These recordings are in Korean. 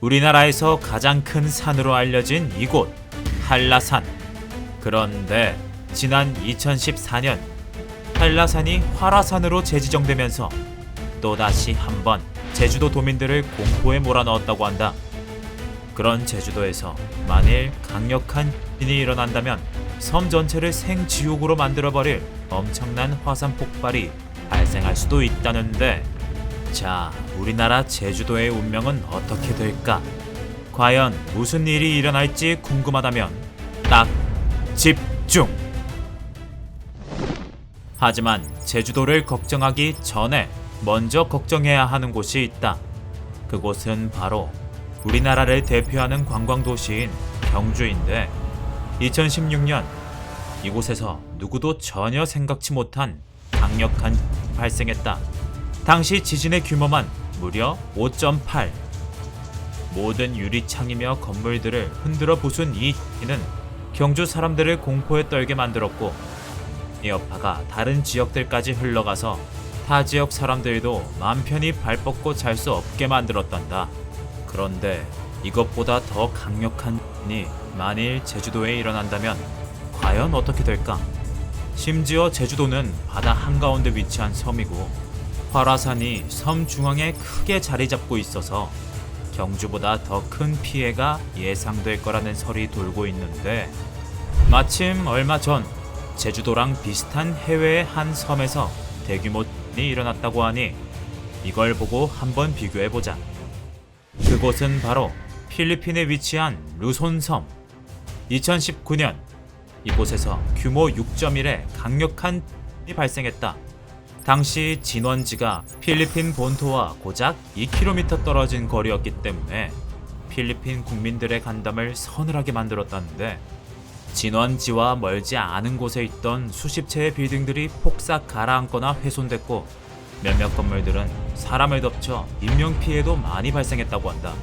우리나라에서 가장 큰 산으로 알려진 이곳 한라산. 그런데 지난 2014년 한라산이 활화산으로 재지정되면서 또다시 한 번 제주도 도민들을 공포에 몰아넣었다고 한다. 그런 제주도에서 만일 강력한 진이 일어난다면 섬 전체를 생지옥으로 만들어버릴 엄청난 화산 폭발이 발생할 수도 있다는데 자, 우리나라 제주도의 운명은 어떻게 될까? 과연 무슨 일이 일어날지 궁금하다면 딱 집중! 하지만 제주도를 걱정하기 전에 먼저 걱정해야 하는 곳이 있다. 그곳은 바로 우리나라를 대표하는 관광 도시인 경주인데 2016년 이곳에서 누구도 전혀 생각지 못한 강력한 발생했다. 당시 지진의 규모만 무려 5.8. 모든 유리창이며 건물들을 흔들어 부순 이 지진은 경주 사람들을 공포에 떨게 만들었고 이 여파가 다른 지역들까지 흘러가서 타 지역 사람들도 맘 편히 발 뻗고 잘 수 없게 만들었단다. 그런데 이것보다 더 강력한 이 만일 제주도에 일어난다면 과연 어떻게 될까? 심지어 제주도는 바다 한가운데 위치한 섬이고 활화산이 섬 중앙에 크게 자리 잡고 있어서 경주보다 더 큰 피해가 예상될 거라는 설이 돌고 있는데 마침 얼마 전 제주도랑 비슷한 해외의 한 섬에서 대규모 이 일어났다고 하니 이걸 보고 한번 비교해 보자. 그곳은 바로 필리핀에 위치한 루손섬. 2019년 이곳에서 규모 6.1의 강력한 이 발생했다. 당시 진원지가 필리핀 본토와 고작 2km 떨어진 거리였기 때문에 필리핀 국민들의 간담을 서늘하게 만들었다는데 진원지와 멀지 않은 곳에 있던 수십 채의 빌딩들이 폭삭 가라앉거나 훼손됐고 몇몇 건물들은 사람을 덮쳐 인명 피해도 많이 발생했다고 한다.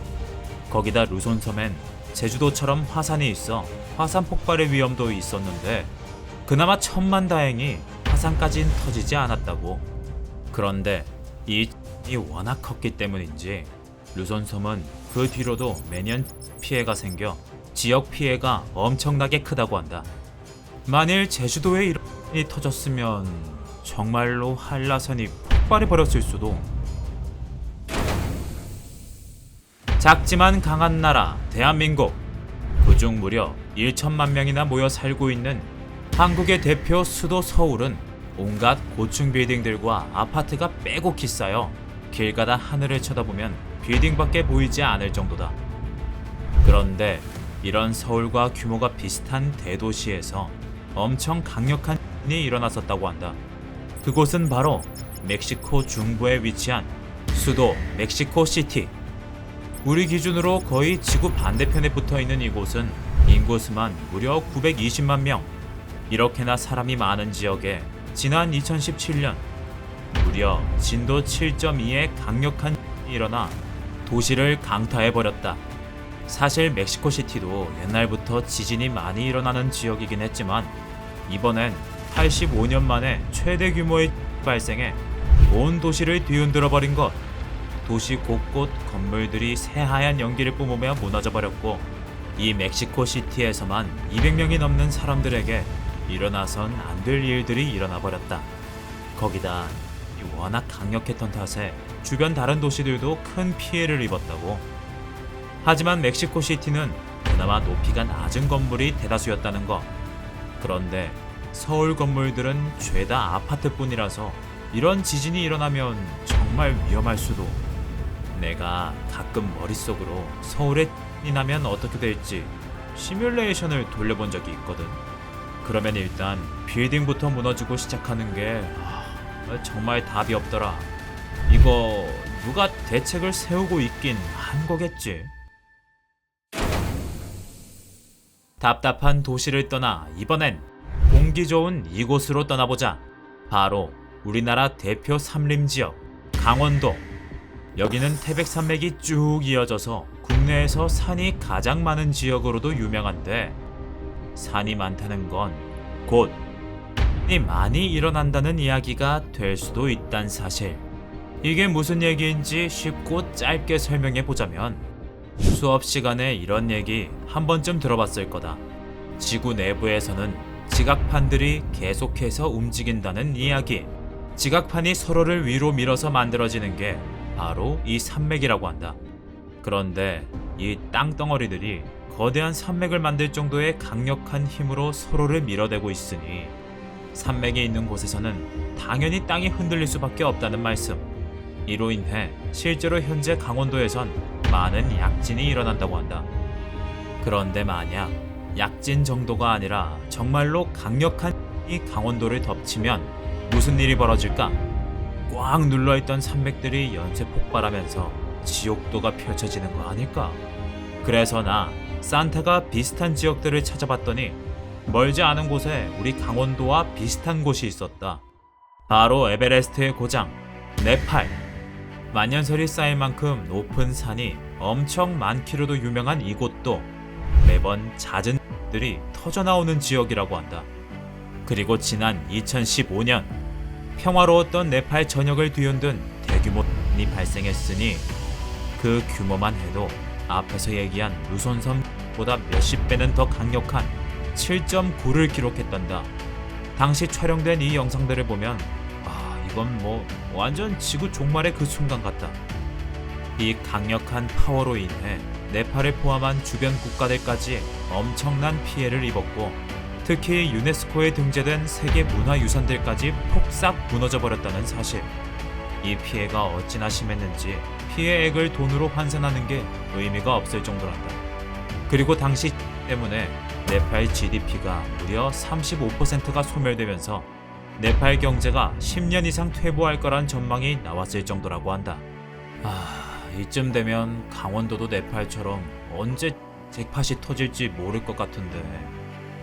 거기다 루손섬엔 제주도처럼 화산이 있어 화산 폭발의 위험도 있었는데 그나마 천만 다행히 화산까진 터지지 않았다고. 그런데 이 이 워낙 컸기 때문인지 루손섬은 그 뒤로도 매년 피해가 생겨 지역 피해가 엄청나게 크다고 한다. 만일 제주도에 이런 일이 터졌으면 정말로 한라산이 폭발해 버렸을 수도. 작지만 강한 나라 대한민국 그중 무려 1천만 명이나 모여 살고 있는 한국의 대표 수도 서울은 온갖 고층 빌딩들과 아파트가 빼곡히 쌓여 길 가다 하늘을 쳐다보면 빌딩밖에 보이지 않을 정도다. 그런데 이런 서울과 규모가 비슷한 대도시에서 엄청 강력한 일이 일어났었다고 한다. 그곳은 바로 멕시코 중부에 위치한 수도 멕시코 시티. 우리 기준으로 거의 지구 반대편에 붙어 있는 이곳은 인구 수만 무려 920만 명. 이렇게나 사람이 많은 지역에 지난 2017년 무려 진도 7.2의 강력한 일어나 도시를 강타해 버렸다. 사실 멕시코시티도 옛날부터 지진이 많이 일어나는 지역이긴 했지만 이번엔 85년 만에 최대 규모의 발생에 온 도시를 뒤흔들어 버린 것. 도시 곳곳 건물들이 새하얀 연기를 뿜으며 무너져 버렸고 이 멕시코시티에서만 200명이 넘는 사람들에게 일어나선 안 될 일들이 일어나 버렸다. 거기다 이 워낙 강력했던 탓에 주변 다른 도시들도 큰 피해를 입었다고. 하지만 멕시코 시티는 그나마 높이가 낮은 건물이 대다수였다는 것. 그런데 서울 건물들은 죄다 아파트뿐이라서 이런 지진이 일어나면 정말 위험할 수도. 내가 가끔 머릿속으로 서울에 이 나면 어떻게 될지 시뮬레이션을 돌려본 적이 있거든. 그러면 일단 빌딩부터 무너지고 시작하는 게 아, 정말 답이 없더라. 이거 누가 대책을 세우고 있긴 한 거겠지. 답답한 도시를 떠나 이번엔 공기 좋은 이곳으로 떠나보자. 바로 우리나라 대표 삼림 지역 강원도. 여기는 태백산맥이 쭉 이어져서 국내에서 산이 가장 많은 지역으로도 유명한데 산이 많다는 건 곧 이 많이 일어난다는 이야기가 될 수도 있단 사실. 이게 무슨 얘기인지 쉽고 짧게 설명해 보자면 수업 시간에 이런 얘기 한 번쯤 들어봤을 거다. 지구 내부에서는 지각판들이 계속해서 움직인다는 이야기. 지각판이 서로를 위로 밀어서 만들어지는 게 바로 이 산맥이라고 한다. 그런데 이 땅덩어리들이 거대한 산맥을 만들 정도의 강력한 힘으로 서로를 밀어대고 있으니 산맥이 있는 곳에서는 당연히 땅이 흔들릴 수밖에 없다는 말씀. 이로 인해 실제로 현재 강원도에선 많은 약진이 일어난다고 한다. 그런데 만약 약진 정도가 아니라 정말로 강력한 이 강원도를 덮치면 무슨 일이 벌어질까? 꽉 눌러있던 산맥들이 연쇄 폭발하면서 지옥도가 펼쳐지는 거 아닐까? 그래서 나 산타가 비슷한 지역들을 찾아봤더니 멀지 않은 곳에 우리 강원도와 비슷한 곳이 있었다. 바로 에베레스트의 고장, 네팔. 만년설이 쌓일 만큼 높은 산이 엄청 많기로도 유명한 이곳도 매번 잦은 들이 터져 나오는 지역이라고 한다. 그리고 지난 2015년 평화로웠던 네팔 전역을 뒤흔든 대규모 이 발생했으니 그 규모만 해도 앞에서 얘기한 루손섬보다 몇십 배는 더 강력한 7.9를 기록했단다. 당시 촬영된 이 영상들을 보면 아 이건 뭐 완전 지구 종말의 그 순간 같다. 이 강력한 파워로 인해 네팔을 포함한 주변 국가들까지 엄청난 피해를 입었고 특히 유네스코에 등재된 세계 문화유산들까지 폭삭 무너져 버렸다는 사실. 이 피해가 어찌나 심했는지 피해액을 돈으로 환산하는 게 의미가 없을 정도란다. 그리고 당시 때문에 네팔 GDP가 무려 35%가 소멸되면서 네팔 경제가 10년 이상 퇴보할 거란 전망이 나왔을 정도라고 한다. 아, 이쯤 되면 강원도도 네팔처럼 언제 잭팟이 터질지 모를 것 같은데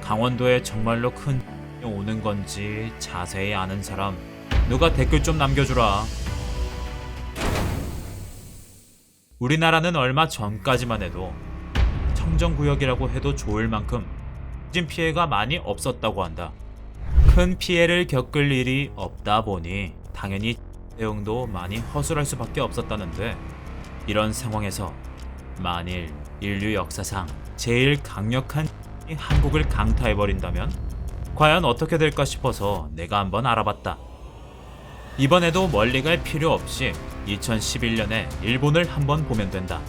강원도에 정말로 큰 오는 건지 자세히 아는 사람 누가 댓글 좀 남겨주라. 우리나라는 얼마 전까지만 해도 청정구역이라고 해도 좋을 만큼 진 피해가 많이 없었다고 한다. 큰 피해를 겪을 일이 없다 보니 당연히 대응도 많이 허술할 수밖에 없었다는데 이런 상황에서 만일 인류 역사상 제일 강력한 이 한국을 강타해버린다면 과연 어떻게 될까 싶어서 내가 한번 알아봤다. 이번에도 멀리 갈 필요 없이 2011년에 일본을 한번 보면 된다.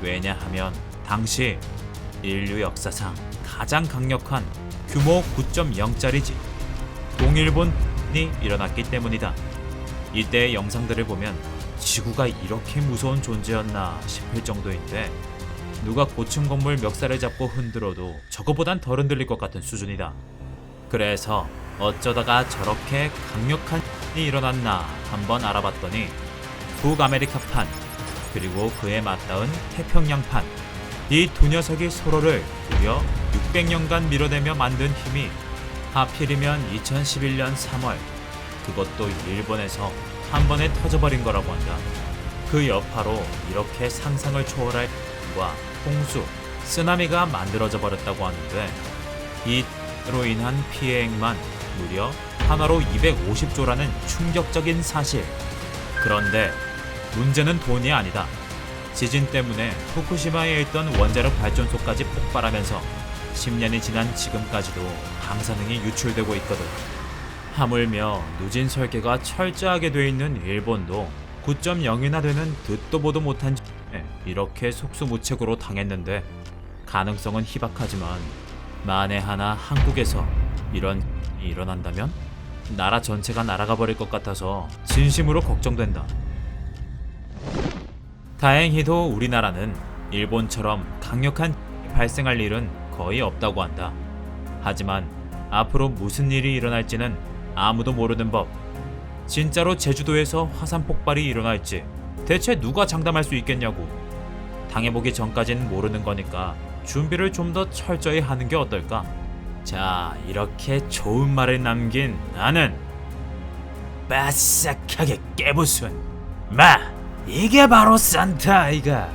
왜냐하면 당시 인류 역사상 가장 강력한 규모 9.0짜리지 동일본이 일어났기 때문이다. 이때의 영상들을 보면 지구가 이렇게 무서운 존재였나 싶을 정도인데 누가 고층 건물 멱살을 잡고 흔들어도 저거보단 덜 흔들릴 것 같은 수준이다. 그래서 어쩌다가 저렇게 강력한 일이 일어났나 한번 알아봤더니 북아메리카판 그리고 그에 맞닿은 태평양판 이 두 녀석이 서로를 무려 600년간 밀어내며 만든 힘이 하필이면 2011년 3월 그것도 일본에서 한 번에 터져버린 거라고 한다. 그 여파로 이렇게 상상을 초월할 과 홍수, 쓰나미가 만들어져 버렸다고 하는데 이로 인한 피해액만 무려 하나로 250조라는 충격적인 사실. 그런데 문제는 돈이 아니다. 지진 때문에 후쿠시마에 있던 원자력 발전소까지 폭발하면서 10년이 지난 지금까지도 방사능이 유출되고 있거든. 하물며 누진 설계가 철저하게 돼 있는 일본도 9.0이나 되는 듣도 보도 못한 이렇게 속수무책으로 당했는데 가능성은 희박하지만 만에 하나 한국에서 이런 일이 일어난다면 나라 전체가 날아가 버릴 것 같아서 진심으로 걱정된다. 다행히도 우리나라는 일본처럼 강력한 발생할 일은 거의 없다고 한다. 하지만 앞으로 무슨 일이 일어날지는 아무도 모르는 법. 진짜로 제주도에서 화산 폭발이 일어날지 대체 누가 장담할 수 있겠냐고. 당해보기 전까지는 모르는 거니까 준비를 좀 더 철저히 하는 게 어떨까? 자, 이렇게 좋은 말을 남긴 나는 바싹하게 깨부순 마! 이게 바로 산타 아이가